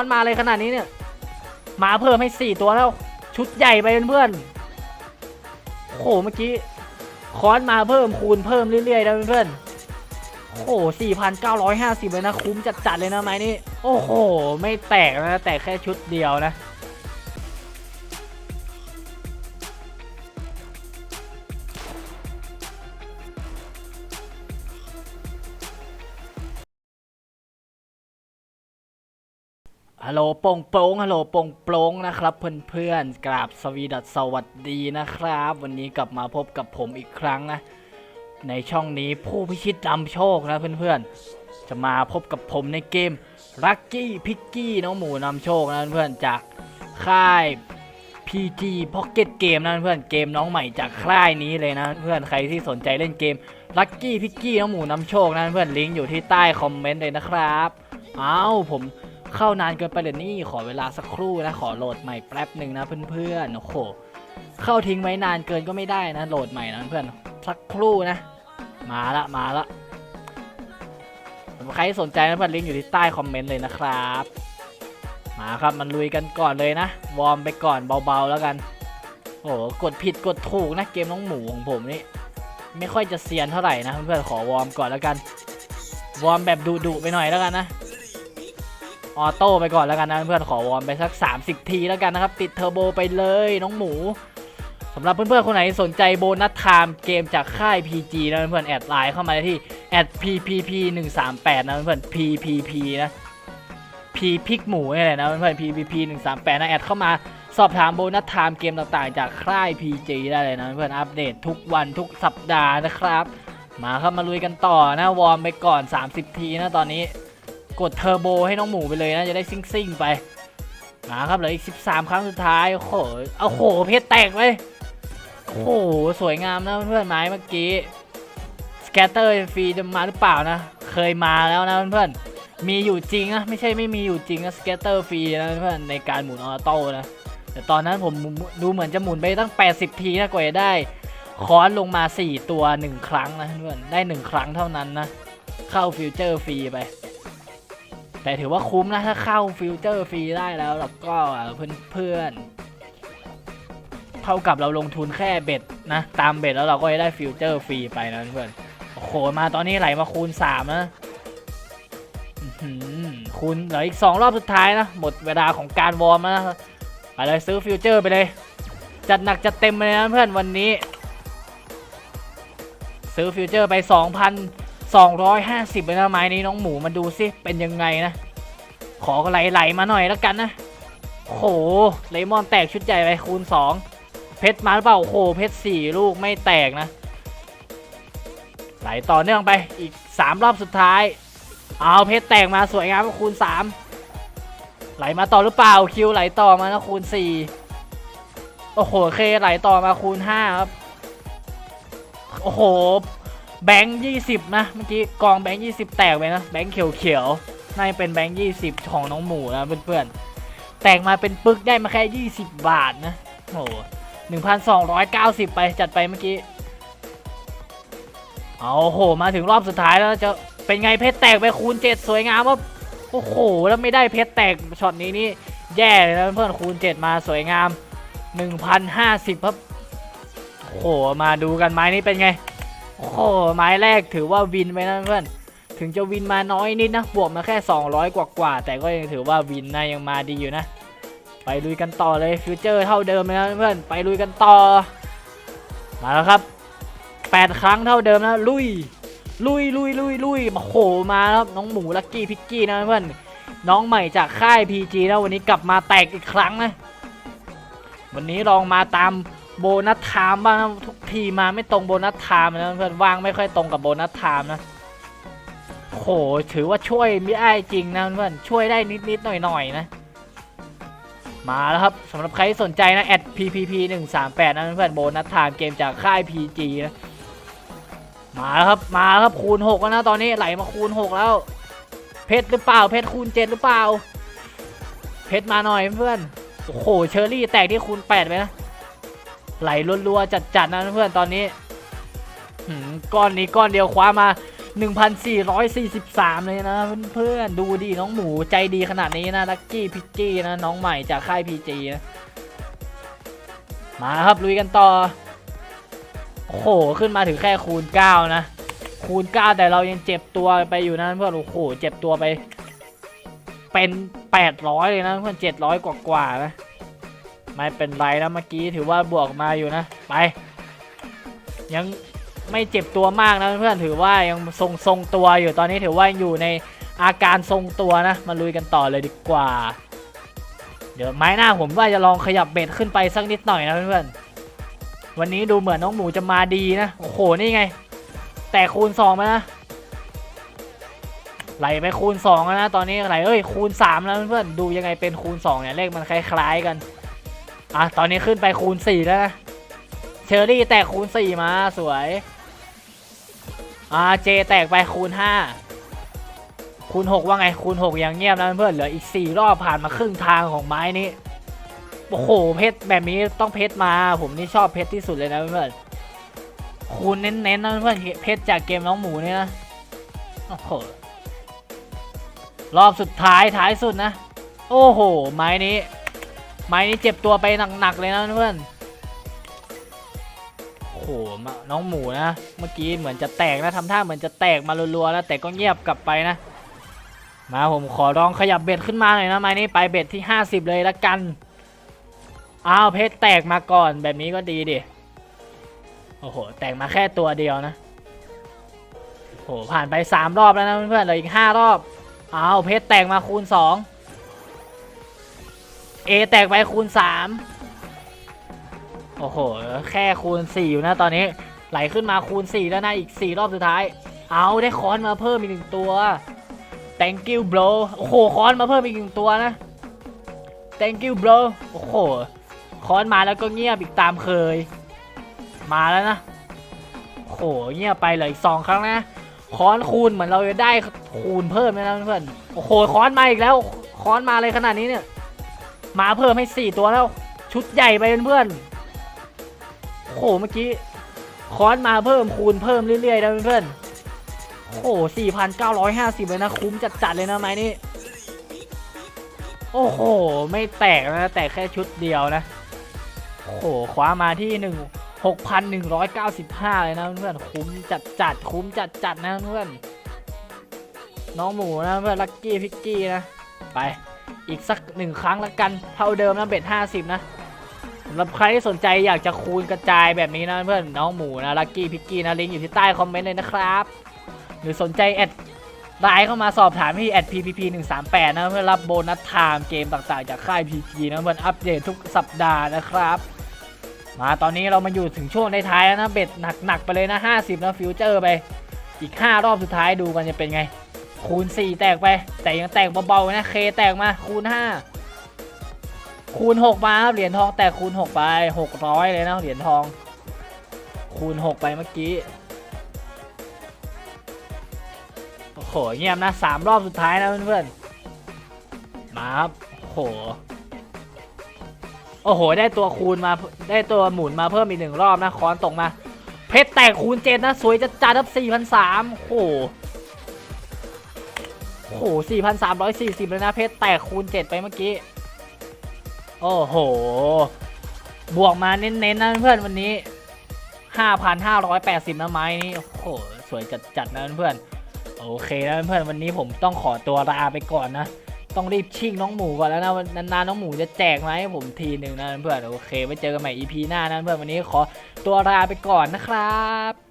มันมาเลยขนาดนี้เนี่ย มาเพิ่มให้สี่ตัวแล้ว ชุดใหญ่ไปเพื่อนโอ้โหเมื่อกี้คอนมาเพิ่มคูณเพิ่มเรื่อยๆนะเพื่อนโอ้โหสี่พันเก้าร้อยห้าสิบเลยนะ คุ้มจัดๆเลยนะไม้นี่โอ้โห ไม่แตกนะ แตกแค่ชุดเดียวนะ ฮัลโหลโป่งโปร่งฮัลโหลโป่งโปร่งนะครับ เพื่อนๆกราบสวีดัสสวัสดีนะครับ วันนี้กลับมาพบกับผมอีกครั้งนะ ในช่องนี้ผู้พิชิตนำโชคนะเพื่อนๆ จะมาพบกับผมในเกม Lucky p i c k y น้องหมูนำโชคนะเพื่อนๆจากค่าย PG Pocket Game นะเพื่อนเกมน้องใหม่จากค่ายนี้เลยนะเพื่อนใครที่สนใจเล่นเกม Lucky p i c k y น้องหมูนำโชคนะเพื่อนลิงก์อยู่ที่ใต้คอมเมนต์เลยนะครับอ้าวผม เข้านานเกินไปเลยนี่ขอเวลาสักครู่นะขอโหลดใหม่แป๊บหนึ่งนะเพื่อนๆโอ้โหเข้าทิ้งไว้นานเกินก็ไม่ได้นะโหลดใหม่นะเพื่อนสักครู่นะ มาละมาละใครสนใจนะเพื่อนลิงก์อยู่ที่ใต้คอมเมนต์เลยนะครับ มาครับมันลุยกันก่อนเลยนะ วอร์มไปก่อนเบาๆแล้วกันโอ้โหกดผิดกดถูกนะเกมน้องหมูของผมนี่ไม่ค่อยจะเซียนเท่าไหร่นะเพื่อนๆขอวอร์มก่อนแล้วกัน วอร์มแบบดุๆไปหน่อยแล้วกันนะ ออโต้ไปก่อนแล้วกันนะเพื่อนๆขอวอร์มไปสัก 30 ทีแล้วกันนะครับ ติดเทอร์โบไปเลยน้องหมูสำหรับเพื่อนๆคนไหนสนใจโบนัสไทม์เกมจากค่าย PG นะเพื่อนๆแอดไลน์เข้ามาได้ที่แอด PPP 1 3 8นะเพื่อนๆ PPP นะ P พิกหมูนี่แหละนะเพื่อนๆ PPP 1 3 8นะแอดเข้ามาสอบถามโบนัสไทม์เกมต่างๆ จากค่าย PG ได้เลยนะเพื่อนๆอัปเดตทุกวันทุกสัปดาห์นะครับ มาครับมาลุยกันต่อนะวอร์มไปก่อน 30 ทีนะตอนนี้ กดเทอร์โบให้น้องหมูไปเลยนะ จะได้ซิ่งๆไปมาครับเหลืออีก 13 ครั้งสุดท้าย โอ้โหเอาโห เพชรแตกไปโอ้โห สวยงามนะเพื่อนๆไม้เมื่อกี้สแกตเตอร์ฟรีจะมาหรือเปล่านะ เคยมาแล้วนะเพื่อนมีอยู่จริงนะไม่ใช่ไม่มีอยู่จริงนะสแกตเตอร์ฟรีนะเพื่อนในการหมุนออโต้นะแต่ตอนนั้นผมดูเหมือนจะหมุนไปตั้ง 80 ทีนะกว่าจะได้คอนลงมา 4 ตัว 1 ครั้งนะเพื่อนได้ 1 ครั้งเท่านั้นนะ เข้าฟิวเจอร์ฟรีไป แต่ถือว่าคุ้มนะถ้าเข้าฟิวเจอร์ฟรีได้แล้วแล้วก็เพื่อนๆเท่ากับเราลงทุนแค่เบ็ดนะตามเบ็ดแล้วเราก็จะได้ฟิวเจอร์ฟรีไปนะเพื่อนโอ้โหมาตอนนี้ไหลมาคูณ3นะคูณเหลืออีก 2 รอบสุดท้ายนะ หมดเวลาของการวอร์มนะไปเลยซื้อฟิวเจอร์ไปเลย จัดหนักจัดเต็มเลยนะเพื่อนวันนี้ ซื้อฟิวเจอร์ไป 2,000 250เลยนะไม้นี้น้องหมูมาดูสิเป็นยังไงนะ ขอไหลๆมาหน่อยแล้วกันนะโอ้โหเลมอนแตกชุดใหญ่ไปคูณ 2 เพชรมาหรือเปล่าโอ้โหเพชร4ลูกไม่แตกนะ ไหลต่อเนื่องไปอีก 3 รอบสุดท้าย เอาเพชรแตกมาสวยงามคูณ 3 ไหลมาต่อหรือเปล่าคิวไหลต่อมานะคูณ 4 โอ้โหเคไหลต่อมาคูณ 5 ครับ โอ้โห แบงค์ยี่สิบนะ เมื่อกี้กองแบงค์ยี่สิบแตกไปนะ แบงค์เขียวๆน่าจะเป็นแบงค์ยี่สิบของน้องหมูนะเพื่อนๆ แตกมาเป็นปึกได้มาแค่ยี่สิบบาทนะ โอ้หนึ่งพันสองร้อยเก้าสิบไปจัดไปเมื่อกี้ เอาโห มาถึงรอบสุดท้ายแล้วจะเป็นไงเพชรแตกไปคูณเจ็ดสวยงามว่าโอ้โห แล้วไม่ได้เพชรแตกช็อตนี้นี่แย่เลยนะเพื่อนคูณเจ็ดมาสวยงามหนึ่งพันห้าสิบครับโอ้โห มาดูกันไม้นี้เป็นไง โอ้โหไม้แรกถือว่าวินไปนะเพื่อนถึงจะวินมาน้อยนิดนะ บวกมาแค่ 200 กว่ากว่าๆแต่ก็ยังถือว่าวินนะยังมาดีอยู่นะ ไปลุยกันต่อเลยฟิวเจอร์เท่าเดิมนะเพื่อนไปลุยกันต่อ มาแล้วครับ 8 ครั้งเท่าเดิมนะ ลุย ลุยลุยลุยลุยมาโหมาแล้วครับน้องหมูลักกี้พิกกี้นะเพื่อนน้องใหม่จากค่าย PG นะวันนี้กลับมาแตกอีกครั้งนะ วันนี้ลองมาตาม โบนัสไทม์บ้างทุกทีมาไม่ตรงโบนัสไทม์นะเพื่อนว่างไม่ค่อยตรงกับโบนัสไทม์นะโหถือว่าช่วยไม่ได้จริงนะเพื่อนช่วยได้นิดๆหน่อยๆนะ มาแล้วครับสำหรับใครสนใจนะแอด ppp 1 3 8นะเพื่อนโบนัสไทม์เกมจากค่าย PG นะมาแล้วครับมาแล้วครับคูณ6แล้วนะตอนนี้ไหลมาคูณ 6 แล้ว เพชรหรือเปล่า เพชรคูณ 7 หรือเปล่า เพชรมาหน่อยเพื่อนโอ้โหเชอรี่แตกที่คูณ8ไปนะ ไหลรัวๆจัดๆนะเพื่อนตอนนี้ก้อนนี้ก้อนเดียวคว้ามา 1,443 เลยนะเพื่อนๆดูดีน้องหมูใจดีขนาดนี้นะลักกี้พิกกี้นะน้องใหม่จากค่ายพีจีนะมาครับลุยกันต่อโอ้โหขึ้นมาถึงแค่คูณ 9 นะ คูณ 9 แต่เรายังเจ็บตัวไปอยู่นะเพื่อนโอ้โหเจ็บตัวไป เป็น 800 เลยนะเพื่อน700 กว่ากว่านะ ไม่เป็นไรนะเมื่อกี้ถือว่าบวกมาอยู่นะ ไป ยังไม่เจ็บตัวมากนะเพื่อนถือว่ายังทรงทรงตัวอยู่ตอนนี้ถือว่าอยู่ในอาการทรงตัวนะ มาลุยกันต่อเลยดีกว่า เดี๋ยวไม้หน้าผมว่าจะลองขยับเบ็ดขึ้นไปสักนิดหน่อยนะเพื่อนๆวันนี้ดูเหมือนน้องหมูจะมาดีนะ โอ้โห นี่ไง แต่คูณสองมานะ ไหลไปคูณสองแล้วนะ ตอนนี้ไหลเอ้ยคูณสามแล้วเพื่อนๆดูยังไงเป็นคูณสองเนี่ยเลขมันคล้ายๆกัน อะตอนนี้ขึ้นไปคูณสี่แล้วนะเชอรี่แตกคูณสี่มาสวยอ่าเจแตกไปคูณ5คูณ6ว่าไงคูณ6ยังเงียบนะเพื่อนเหลืออีก4รอบผ่านมาครึ่งทางของไม้นี้โอ้โหเพชรแบบนี้ต้องเพชรมา ผมนี่ชอบเพชรที่สุดเลยนะเพื่อนคูณเน้นๆนะเพื่อนเพชรจากเกมน้องหมูเนี่นะโอ้โหรอบสุดท้ายท้ายสุดนะ โอ้โห ไม้นี้ ไม้นี้เจ็บตัวไปหนักๆเลยนะเพื่อนโอ้โหน้องหมูนะ เมื่อกี้เหมือนจะแตกนะทำท่าเหมือนจะแตกมารัวๆแล้วแต่ก็เงียบกลับไปนะ มาผมขอลองขยับเบ็ดขึ้นมาหน่อยนะไม้นี้ไปเบ็ดที่ 50 เลยละกันอ้าวเพชรแตกมาก่อนแบบนี้ก็ดีดิโอ้โหแตกมาแค่ตัวเดียวนะโอ้โหผ่านไป 3 รอบแล้วนะเพื่อนๆเหลืออีก 5 รอบอ้าวเพชรแตกมาคูณ 2 เอแตกไปคูณ 3 โอ้โห แค่คูณ 4 อยู่นะตอนนี้ ไหลขึ้นมาคูณ 4 แล้วนะ อีก 4 รอบสุดท้าย เอาได้คอนมาเพิ่มอีกหนึ่งตัว thank you bro โอ้โหคอนมาเพิ่มอีกหนึ่งตัวนะ thank you bro โอ้โหคอนมาแล้วก็เงียบอีกตามเคย มาแล้วนะโอ้โหเงียบไปเลยอีกสองครั้งนะคอนคูณเหมือนเราจะได้คูณเพิ่มนะเพื่อนโอ้โหคอนมาอีกแล้วคอนมาเลยขนาดนี้เนี่ย มาเพิ่มให้ 4 ตัวแล้ว ชุดใหญ่ไปเพื่อนๆโอ้โหเมื่อกี้คอนมาเพิ่มคูณเพิ่มเรื่อยๆนะเพื่อนๆโอ้โห4,950 เลยนะ คุ้มจัดๆเลยนะไม้นี้โอ้โห ไม่แตกนะ แตกแค่ชุดเดียวนะ โอ้โหคว้ามาที่1 6,195เก้าสิบห้าเลยนะเพื่อนคุ้มจัดๆคุ้มจัดๆนะเพื่อนน้องหมูนะเพื่อนลักกี้พิกกี้นะ ไป อีกสักหนึ่งครั้งละกัน เท่าเดิมนะเบ็ด50นะสำหรับใครที่สนใจอยากจะคูณกระจายแบบนี้นะเพื่อนน้องหมูนะลักกี้พิกกี้นะลิงก์อยู่ที่ใต้คอมเมนต์เลยนะครับ หรือสนใจแอดไลน์เข้ามาสอบถามที่แอด ppp 1 3 8นะเพื่อรับโบนัสไทม์เกมต่างๆ จากค่าย PG นะเพื่อนอัปเดตทุกสัปดาห์นะครับ มาตอนนี้เรามาอยู่ถึงช่วงในท้ายแล้วนะเบ็ดหนักๆไปเลยนะ 50 นะฟิวเจอร์ไปอีก 5 รอบสุดท้ายดูกันจะเป็นไง คูณ 4 แตกไป แต่ยังแตกเบาๆนะเคแตกมาคูณ 5 คูณ 6 มาครับเหรียญทองแตกคูณ 6 ไป 600 เลยนะเหรียญทอง คูณ 6 ไปเมื่อกี้โอ้โหเงียบนะสามรอบสุดท้ายนะเพื่อนๆมาครับโอ้โหโอ้โห ได้ตัวคูณมาได้ตัวหมุนมาเพิ่มอีกหนึ่งรอบนะค้อนตกมา เพชรแตกคูณเจ็ดนะ สวยจะจัดรับสี่พันสามโอ้โห โอ้โหสี่พันสามร้อยสี่สิบเลยนะเพชรแตกคูณเจ็ดไปเมื่อกี้ โอ้โห บวกมาเน้นๆนะเพื่อนวันนี้ 5,580นะไม้นี้ โอ้โห สวยจัดๆนะเพื่อนโอเคนะเพื่อนวันนี้ผมต้องขอตัวลาไปก่อนนะ ต้องรีบชิ่งน้องหมูก่อนแล้วนะนานๆน้องหมูจะแจกมให้ผมทีหนึ่งนะเพื่อนโอเคไว้เจอกันใหม่ EP หน้านะเพื่อนวันนี้ขอตัวลาไปก่อนนะครับ